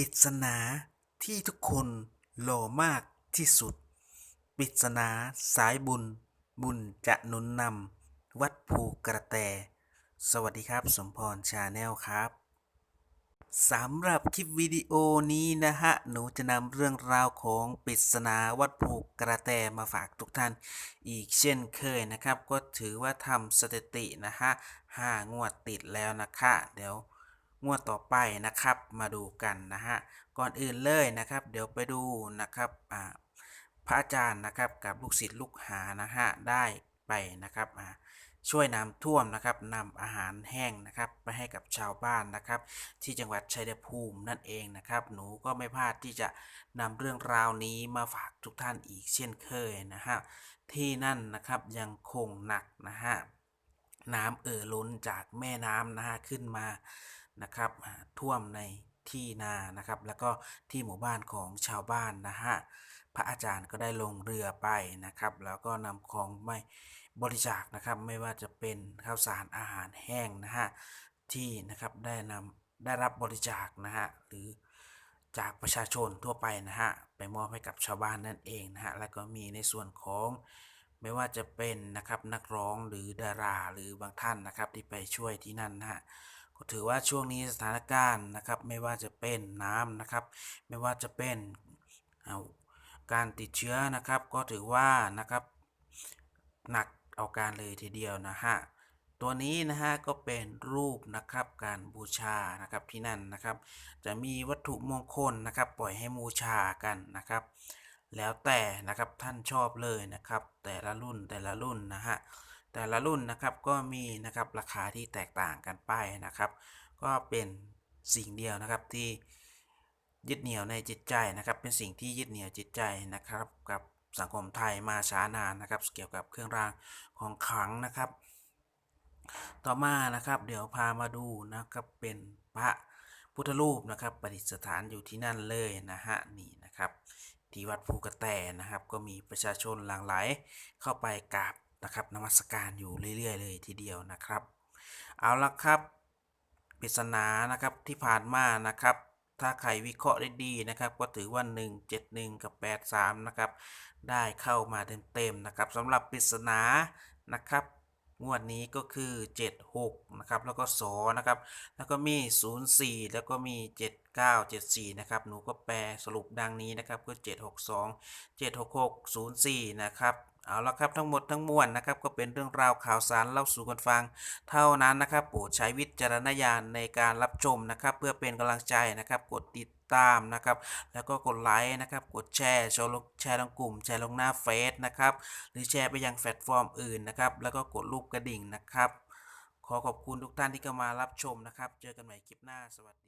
ปริศนาที่ทุกคนหล่อมากที่สุดปริศนาสายบุญ บุญจะหนุนนำวัดภูกระแต สวัสดีครับ สมพรชาแนลครับสำหรับคลิปวิดีโอนี้นะฮะ หนูจะนำเรื่องราวของปริศนาวัดภูกระแตมาฝากทุกท่าน อีกเช่นเคยนะครับ ก็ถือว่าทำสถิตินะฮะห้างวดติดแล้วนะคะ เดี๋ยว งวดต่อไปนะครับ มาดูกันนะฮะ ก่อนอื่นเลยนะครับ เดี๋ยวไปดูนะครับพระอาจารย์นะครับกับลูกศิษย์ลูกหานะฮะได้ไปนะครับช่วยน้ำท่วมนะครับนำอาหารแห้งนะครับไปให้กับชาวบ้านนะครับ ที่จังหวัดชัยภูมินั่นเองนะครับ หนูก็ไม่พลาดที่จะนำเรื่องราวนี้มาฝากทุกท่านอีกเช่นเคยนะฮะที่นั่นนะครับยังคงหนักนะฮะน้ำเอ่อล้นจากแม่น้ำนะฮะขึ้นมา นะครับท่วมในที่นานะครับ แล้วก็ที่หมู่บ้านของชาวบ้านนะฮะพระอาจารย์ก็ได้ลงเรือไปนะครับ แล้วก็นำของไม่บริจาคนะครับ ไม่ว่าจะเป็นข้าวสารอาหารแห้งนะฮะที่นะครับได้นำได้รับบริจาคนะฮะหรือจากประชาชนทั่วไปนะฮะไปมอบให้กับชาวบ้านนั่นเองนะฮะแล้วก็มีในส่วนของไม่ว่าจะเป็นนะครับนักร้องหรือดาราหรือบางท่านนะครับที่ไปช่วยที่นั่นนะฮะ ก็ถือว่าช่วงนี้สถานการณ์นะครับ ไม่ว่าจะเป็นน้ำนะครับ ไม่ว่าจะเป็นเอาการติดเชื้อนะครับ ก็ถือว่านะครับหนักเอาการเลยทีเดียวนะฮะตัวนี้นะฮะก็เป็นรูปนะครับการบูชานะครับที่นั่นนะครับ จะมีวัตถุมงคลนะครับ ปล่อยให้บูชากันนะครับ แล้วแต่นะครับท่านชอบเลยนะครับ แต่ละรุ่นแต่ละรุ่นนะฮะ แต่ละรุ่นนะครับก็มีนะครับราคาที่แตกต่างกันไปนะครับ ก็เป็นสิ่งเดียวนะครับที่ยึดเหนี่ยวในจิตใจนะครับ เป็นสิ่งที่ยึดเหนี่ยวจิตใจนะครับ กับสังคมไทยมาช้านานนะครับ เกี่ยวกับเครื่องรางของขลังนะครับ ต่อมานะครับเดี๋ยวพามาดูนะครับเป็นพระพุทธรูปนะครับประดิษฐานอยู่ที่นั่นเลยนะฮะนี่นะครับที่วัดภูกระแตนะครับ ก็มีประชาชนหลั่งไหลเข้าไปกราบ นะครับนมัสการอยู่เรื่อย ๆ เลยทีเดียวนะครับ เอาละครับปริศนานะครับที่ผ่านมานะครับ ถ้าใครวิเคราะห์ได้ดีนะครับ ก็ถือว่า 171 กับ 83 นะครับ ได้เข้ามาเต็มๆนะครับสำหรับปริศนานะครับงวดนี้ก็คือ 76 นะครับ แล้วก็2นะครับ แล้วก็มี 04 แล้วก็มี 79 74 นะครับ หนูก็แปลสรุปดังนี้นะครับก็762 766 04 นะครับ เอาละครับทั้งหมดทั้งมวลนะครับก็เป็นเรื่องราวข่าวสารเล่าสู่กันฟัง เท่านั้นนะครับโปรดใช้วิจารณญาณในการรับชมนะครับ เพื่อเป็นกำลังใจนะครับกดติดตามนะครับ แล้วก็กดไลค์นะครับ กดแชร์แชร์ลงแชร์ลงกลุ่ม แชร์ลงหน้าเฟซนะครับ หรือแชร์ไปยังแพลตฟอร์มอื่นนะครับ แล้วก็กดรูปกระดิ่งนะครับ ขอขอบคุณทุกท่านที่เข้ามารับชมนะครับ เจอกันใหม่คลิปหน้าสวัสดี